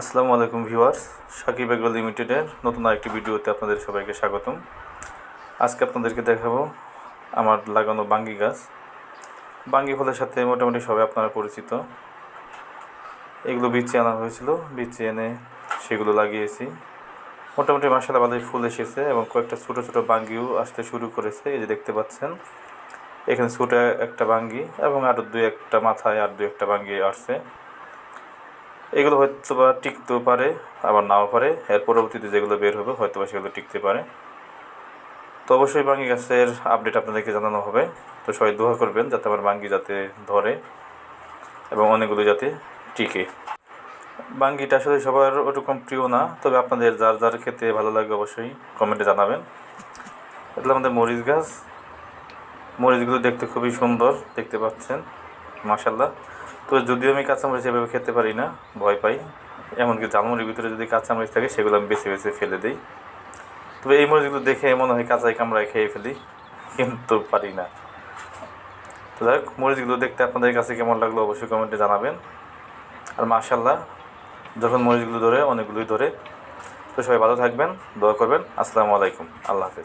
আসসালামু আলাইকুম viewers, Shakib agro লিমিটেডের নতুন আরেকটি ভিডিওতে আপনাদের সবাইকে স্বাগতম। আজকে আপনাদেরকে দেখাবো আমার লাগানো বাঙ্গি গাছ। বাঙ্গি ফলের সাথে মোটামুটি সবাই আপনারা পরিচিত। এগুলো বিচে আনা হয়েছিল, বিচে এনে সেগুলো লাগিয়েছি। মোটামুটি মাসালা ভালোই ফুল এসেছে এবং কয়েকটা ছোটো ছোটো বাঙ্গিও আসতে শুরু করেছে, এই যে দেখতে পাচ্ছেন। এখানে ছোটো একটা বাঙ্গি এবং আরও দু একটা মাথায় আর দু একটা বাঙ্গি আসছে। এগুলো হয়তো বা টিকতেও পারে, আবার নাও পারে। এর পরবর্তীতে যেগুলো বের হবে হয়তো বা সেগুলো টিকতে পারে। তো অবশ্যই বাঙ্গি গাছের আপডেট আপনাদেরকে জানানো হবে। তো সবাই দোয়া করবেন যাতে আমার বাঙ্গি যাতে ধরে এবং অনেকগুলো যাতে টিকে। বাঙ্গিটা আসলে সবার ওরকম প্রিয় না, তবে আপনাদের যার যার খেতে ভালো লাগে অবশ্যই কমেন্টে জানাবেন। এগুলো আমাদের মরিচ গাছ। মরিচগুলো দেখতে খুবই সুন্দর, দেখতে পাচ্ছেন। মাশাল্লাহ তো যদিও আমি কাঁচামরিচ এভাবে খেতে পারি না, ভয় পাই। এমনকি জালমুড়ির ভিতরে যদি কাঁচামরিচ থাকে, সেগুলো আমি বেছে বেছে ফেলে দিই। তবে এই মরিচগুলো দেখে মনে হয় কাঁচাই কামড়ায় খেয়ে ফেলি, কিন্তু পারি না। তো যাই হোক, মরিচগুলো দেখতে আপনাদের কাছে কেমন লাগল অবশ্যই কমেন্টে জানাবেন। আর মাশাল্লাহ যখন মরিচগুলো ধরে, অনেকগুলোই ধরে। তো সবাই ভালো থাকবেন, দোয়া করবেন। আসসালামু আলাইকুম, আল্লাহ হাফেজ।